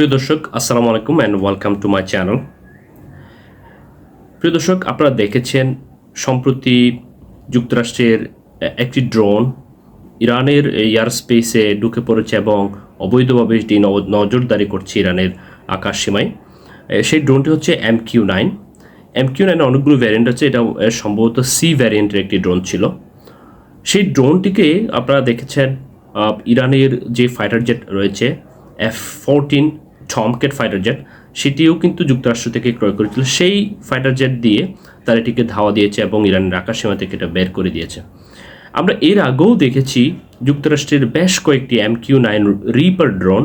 প্রিয় দর্শক, আসসালামু আলাইকুম and welcome to my channel প্রিয় দর্শক, আপনারা দেখেছেন, সম্প্রতি যুক্তরাষ্ট্রের একটি ড্রোন ইরানের এয়ার স্পেসে ঢুকে পড়েছে এবং অবৈধভাবে এটি নজরদারি করছে ইরানের আকাশ সীমায়। সেই ড্রোনটি হচ্ছে M Q nine. M Q নাইনের অনেকগুলো ভ্যারিয়েন্ট আছে, এটা সম্ভবত সি ভ্যারিয়েন্টের একটি ড্রোন ছিল। সেই ড্রোনটিকে আপনারা দেখেছেন ইরানের যে ফাইটার জেট রয়েছে, F fourteen Tomcat fighter jet সেটিও কিন্তু যুক্তরাষ্ট্র থেকে ক্রয় করেছিল। সেই ফাইটার জেট দিয়ে তারা এটিকে ধাওয়া দিয়েছে এবং ইরানের আকাশসীমা থেকে এটা বের করে দিয়েছে। আমরা এর আগেও দেখেছি যুক্তরাষ্ট্রের বেশ কয়েকটি M Q nine Reaper drone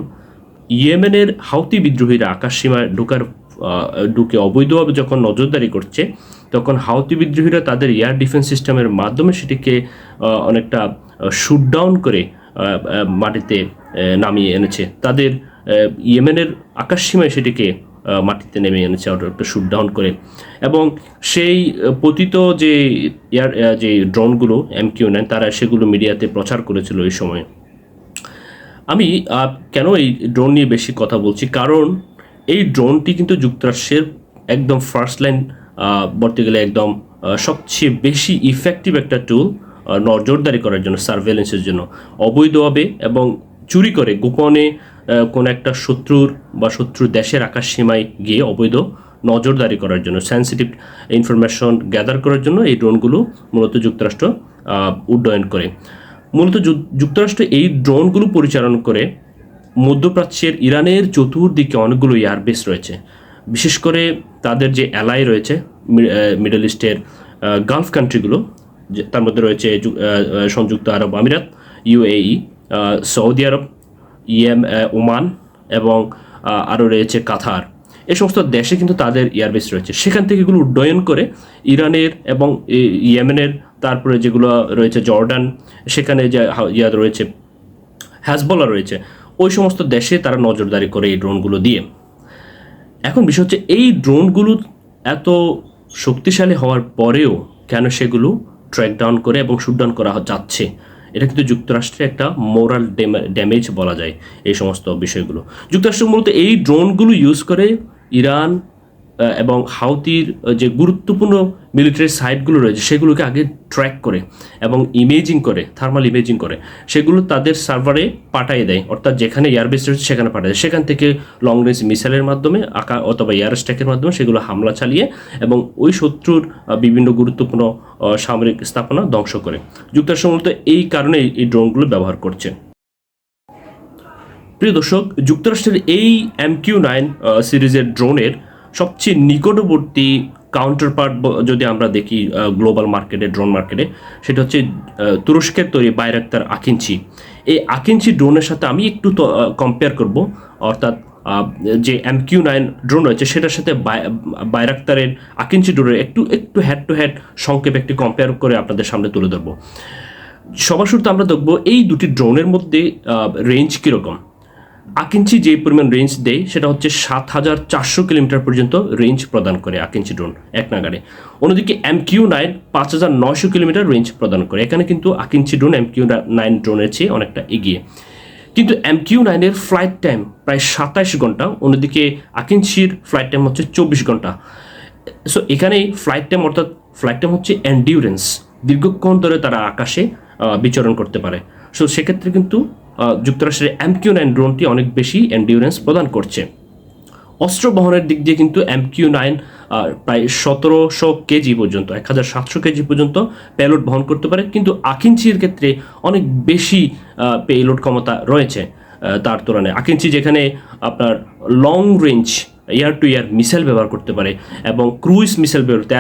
ইয়েমেনের হাউতি বিদ্রোহীরা আকাশসীমায় ঢোকার আহ, ঢুকে অবৈধভাবে যখন নজরদারি করছে তখন হাউতি বিদ্রোহীরা তাদের এয়ার ডিফেন্স সিস্টেমের মাধ্যমে সেটিকে অনেকটা শুটডাউন করে আহ, আহ, মাটিতে নামিয়ে এনেছে। তাদের ইয়েমেনের আকাশসীমায় সেটিকে মাটিতে নেমে এনেছে একটা শুটডাউন করে। এবং সেই পতিত যে এয়ার যে ড্রোনগুলো, এম কিউ নাইন, তারা সেগুলো মিডিয়াতে প্রচার করেছিল এই সময়ে। আমি কেন এই ড্রোন নিয়ে বেশি কথা বলছি? কারণ এই ড্রোনটি কিন্তু যুক্তরাষ্ট্রের একদম ফার্স্ট লাইন বলতে গেলে একদম সবচেয়ে বেশি ইফেক্টিভ একটা টুল নজরদারি করার জন্য সার্ভেলেন্সের জন্য। অবৈধভাবে এবং চুরি করে গোপনে কোনো একটা শত্রুর বা শত্রুর দেশের আকাশ সীমায় গিয়ে অবৈধ নজরদারি করার জন্য সেন্সিটিভ ইনফরমেশন গ্যাদার করার জন্য এই ড্রোনগুলো মূলত যুক্তরাষ্ট্র উড্ডয়ন করে। মূলত যুক্তরাষ্ট্র এই ড্রোনগুলো পরিচালনা করে মধ্যপ্রাচ্যের ইরানের চতুর্দিকে অনেকগুলো এয়ারবেস রয়েছে। বিশেষ করে তাদের যে অ্যালাই রয়েছে মিডল ইস্টের গালফ কান্ট্রিগুলো তার মধ্যে রয়েছে সংযুক্ত আরব আমিরাত ইউএই সৌদি আরব, ইয়েম ওমান এবং আরও রয়েছে কাথার এই সমস্ত দেশে কিন্তু তাদের এয়ারবেস রয়েছে। সেখান থেকে এগুলো উড্ডয়ন করে ইরানের এবং ইয়েমেনের, তারপরে যেগুলো রয়েছে জর্ডান, সেখানে যে ইয়া রয়েছে হ্যাজবলা রয়েছে, ওই সমস্ত দেশে তারা নজরদারি করে এই ড্রোনগুলো দিয়ে। এখন বিষয় হচ্ছে, এই ড্রোনগুলো এত শক্তিশালী হওয়ার পরেও কেন সেগুলো ট্র্যাক ডাউন করে এবং শুট ডাউন করা যাচ্ছে। এটা কিন্তু যুক্তরাষ্ট্রের একটা মোরাল ড্যামেজ বলা যায় এই সমস্ত বিষয়গুলো। যুক্তরাষ্ট্র মূলত এই ড্রোনগুলো ইউজ করে ইরান এবং হাউতির যে গুরুত্বপূর্ণ মিলিটারি সাইটগুলো রয়েছে, সেগুলোকে আগে ট্র্যাক করে এবং ইমেজিং করে থার্মাল ইমেজিং করে। সেগুলো তাদের সার্ভারে পাঠিয়ে দেয়, অর্থাৎ যেখানে এয়ারবেস রয়েছে সেখানে পাঠায় দেয়। সেখান থেকে লং রেঞ্জ মিসাইলের মাধ্যমে, আকা অথবা এয়ার স্ট্যাকের মাধ্যমে সেগুলো হামলা চালিয়ে এবং ওই শত্রুর বিভিন্ন গুরুত্বপূর্ণ সামরিক স্থাপনা ধ্বংস করে। যুক্তরাষ্ট্র মূলত এই কারণে এই ড্রোনগুলো ব্যবহার করছে। প্রিয় দর্শক, যুক্তরাষ্ট্রের এই এম কিউ নাইন সিরিজের ড্রোনের সবচেয়ে নিকটবর্তী কাউন্টার পার্ট যদি আমরা দেখি গ্লোবাল মার্কেটে ড্রোন মার্কেটে সেটা হচ্ছে তুরস্কের তৈরি বাইরাক্তার আকিঞ্চি। এই আকিঞ্চি ড্রোনের সাথে আমি একটু কম্পেয়ার করব। অর্থাৎ যে এম কিউ নাইন ড্রোন রয়েছে, সেটার সাথে বাই- বাইরাক্তারের আকিঞ্চি ড্রোনের একটু একটু হেড টু হেড সংক্ষেপে একটি কম্পেয়ার করে আপনাদের সামনে তুলে ধরবো। সবার শুরুতে আমরা দেখব, এই দুটি ড্রোনের মধ্যে রেঞ্জ কীরকম? আকিঞ্চি যে পরিমাণ রেঞ্জ দেয় সেটা হচ্ছে সাত হাজার চারশো কিলোমিটার পর্যন্ত রেঞ্জ প্রদান করে আকিঞ্চি ড্রোন এক নাগারে অন্যদিকে এম কিউ নাইন পাঁচ হাজার নয়শো কিলোমিটার রেঞ্জ প্রদান করে। এখানে কিন্তু Akinci drone M Q nine ড্রোনের চেয়ে অনেকটা এগিয়ে। কিন্তু এম কিউ নাইনের ফ্লাইট টাইম প্রায় সাতাইশ ঘণ্টা, অন্যদিকে আকিঞ্চির ফ্লাইট টাইম হচ্ছে চব্বিশ ঘণ্টা। সো এখানে ফ্লাইট টাইম অর্থাৎ ফ্লাইট টাইম হচ্ছে এন্ডিউরেন্স দীর্ঘক্ষণ ধরে তারা আকাশে বিচরণ করতে পারে। সো সেক্ষেত্রে কিন্তু যুক্তরাষ্ট্রের এমকিউ নাইন ড্রোনটি অনেক বেশি এন্ডিউরেন্স প্রদান করছে। অস্ত্র বহনের দিক দিয়ে কিন্তু এমকিউ নাইন প্রায় সতেরোশো কেজি পর্যন্ত, এক হাজার সাতশো কেজি পর্যন্ত পেলোড বহন করতে পারে। কিন্তু আকিঞ্চির ক্ষেত্রে অনেক বেশি পেলোড ক্ষমতা রয়েছে তার তুলনায়। আকিঞ্চি যেখানে আপনার long range air to air missile ব্যবহার করতে পারে এবং ক্রুইজ মিসাইল ব্যবহার করতে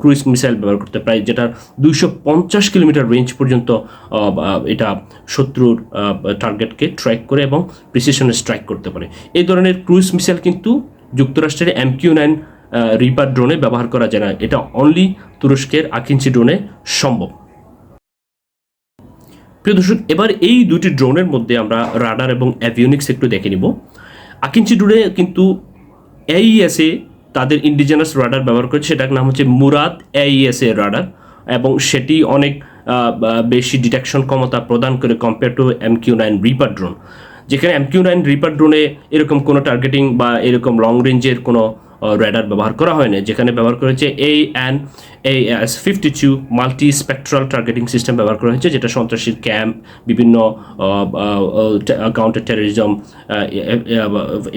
ক্রুইজ মিসাইল ব্যবহার করতে পারে যেটা দুইশো পঞ্চাশ কিলোমিটার রেঞ্জ পর্যন্ত এটা শত্রুর টার্গেটকে ট্র্যাক করে এবং প্রিসিশনে স্ট্রাইক করতে পারে। এই ধরনের ক্রুইজ মিসাইল কিন্তু যুক্তরাষ্ট্রের এমকিউ নাইন রিপার ড্রোনে ব্যবহার করা যায় না। এটা অনলি তুরস্কের আকিঞ্চি ড্রোনে সম্ভব। প্রিয় দর্শক, এবার এই দুটি ড্রোনের মধ্যে আমরা রাডার এবং অ্যাভিওনিক্স একটু দেখে নিব। আকিঞ্চি ড্রোনে কিন্তু এইএসএ তাদের ইন্ডিজেনাস রাডার ব্যবহার করছে, সেটার নাম হচ্ছে মুরাদ এইএসএ রাডার এবং সেটি অনেক বেশি ডিটেকশন ক্ষমতা প্রদান করে compare to M Q nine Reaper drone যেখানে এম কিউ নাইন রিপার ড্রোনে এরকম কোনো টার্গেটিং বা এরকম লং রেঞ্জের কোনো রেডার ব্যবহার করা হয়নি, যেখানে ব্যবহার করেছে এই অ্যান্ড এই S fifty two multi spectral targeting system ব্যবহার করা হয়েছে, যেটা সন্ত্রাসীর ক্যাম্প, বিভিন্ন কাউন্টার টেরোরিজম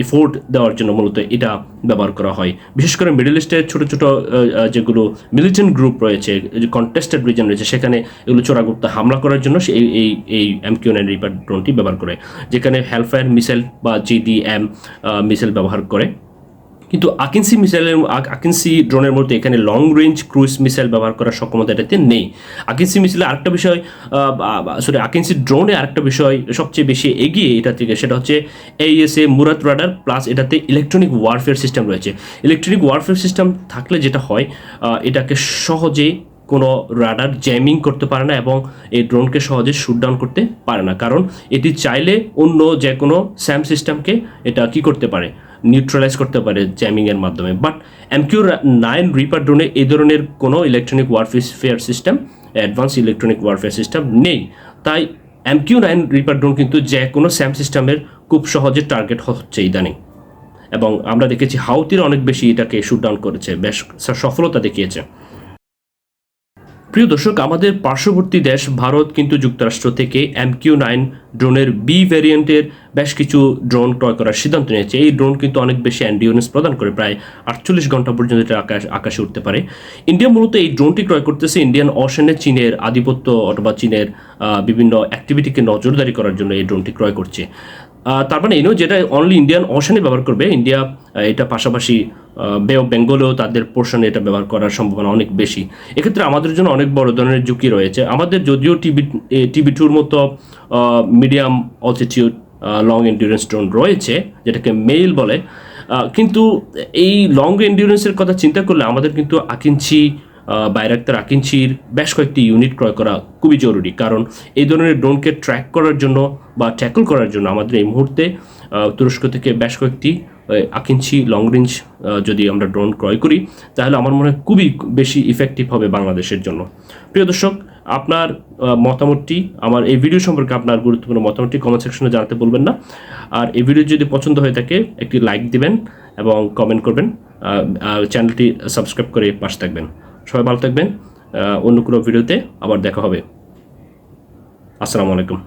এফোর্ট দেওয়ার জন্য মূলত এটা ব্যবহার করা হয়। বিশেষ করে মিডল ইস্টের ছোটো ছোটো যেগুলো মিলিটেন্ট গ্রুপ রয়েছে কন্টেস্টেড রিজন রয়েছে, সেখানে এগুলো চোরাগুপ্ত হামলা করার জন্য এই এই এই এমকিউ নাইন রিপার ড্রোনটি ব্যবহার করে, যেখানে হেলফায়ার মিসাইল বা জিডিএম মিসাইল ব্যবহার করে। কিন্তু আকিনসি মিসাইলের আক- আকিনসি ড্রোনের মধ্যে এখানে লং রেঞ্জ ক্রুজ মিসাইল ব্যবহার করার সক্ষমতা এটাতে নেই আকিনসি মিসাইলে আরেকটা বিষয় সরি আকিনসি ড্রোনে আরেকটা বিষয় সবচেয়ে বেশি এগিয়ে এটা থেকে, সেটা হচ্ছে এইএসএ মুরাত রাডার প্লাস এটাতে ইলেকট্রনিক ওয়ারফেয়ার সিস্টেম রয়েছে। ইলেকট্রনিক ওয়ারফেয়ার সিস্টেম থাকলে যেটা হয় এটাকে সহজে কোনো রাডার জ্যামিং করতে পারে না এবং এই ড্রোনকে সহজে শুট ডাউন করতে পারে না। কারণ এটি চাইলে অন্য যে কোনো স্যাম সিস্টেমকে এটা কি করতে পারে? নিউট্রালাইজ করতে পারে জ্যামিংয়ের মাধ্যমে। বাট এমকিউ নাইন রিপার ড্রোনে এই ধরনের কোনো electronic warfare system advance electronic warfare system নেই। তাই এমকিউ নাইন রিপার ড্রোন কিন্তু যে কোনো স্যাম সিস্টেমের খুব সহজে টার্গেট হচ্ছে ইদানিং। এবং আমরা দেখেছি হাউতির অনেক বেশি এটাকে শুট ডাউন করেছে, বেশ সফলতা দেখিয়েছে। প্রিয় দর্শক, আমাদের পার্শ্ববর্তী দেশ ভারত কিন্তু যুক্তরাষ্ট্র থেকে এমকিউ নাইন ড্রোনের বি ভ্যারিয়েন্টের বেশ কিছু ড্রোন ক্রয় করার সিদ্ধান্ত নিয়েছে। এই ড্রোন কিন্তু অনেক বেশি অ্যান্ডিওনেস প্রদান করে, প্রায় আটচল্লিশ ঘণ্টা পর্যন্ত এটা আকাশ, আকাশে উঠতে পারে। ইন্ডিয়া মূলত এই ড্রোনটি ক্রয় করতেছে ইন্ডিয়ান অশনে চীনের আধিপত্য অথবা চীনের বিভিন্ন অ্যাক্টিভিটিকে নজরদারি করার জন্য এই ড্রোনটি ক্রয় করছে। তার মানে এই নয় যেটা অনলি ইন্ডিয়ান অশনে ব্যবহার করবে ইন্ডিয়া এটা পাশাপাশি বে অফ বেঙ্গলেও তাদের পোর্শনে এটা ব্যবহার করার সম্ভাবনা অনেক বেশি। এক্ষেত্রে আমাদের জন্য অনেক বড় ধরনের ঝুঁকি রয়েছে। আমাদের যদিও টিভি টিভি টুর মতো medium altitude long endurance drone রয়েছে, যেটাকে মেইল বলে কিন্তু এই লং এন্ডিউরেন্সের কথা চিন্তা করলে আমাদের কিন্তু আকিঞ্চি বাইরাক্তার আকিঞ্চির বেশ কয়েকটি ইউনিট ক্রয় করা খুবই জরুরি, কারণ এই ধরনের ড্রোনকে ট্র্যাক করার জন্য বা ট্যাকল করার জন্য আমাদের এই মুহূর্তে তুরস্ক থেকে বেশ কয়েকটি আকিঞ্চি লং রেঞ্জ যদি আমরা ড্রোন ক্রয় করি, তাহলে আমার মনে হয় খুবই বেশি ইফেক্টিভ হবে বাংলাদেশের জন্য। প্রিয় দর্শক, আপনার মতামতটি, আমার এই ভিডিও সম্পর্কে আপনার গুরুত্বপূর্ণ মতামতটি কমেন্ট সেকশনে জানাতে বলবেন না। আর এই ভিডিও যদি পছন্দ হয়ে থাকে, একটি লাইক দিবেন এবং কমেন্ট করবেন চ্যানেলটি সাবস্ক্রাইব করে পাশে থাকবেন। সবাই ভালো থাকবেন। অন্য কোনো ভিডিওতে আবার দেখা হবে। আসসালামু আলাইকুম।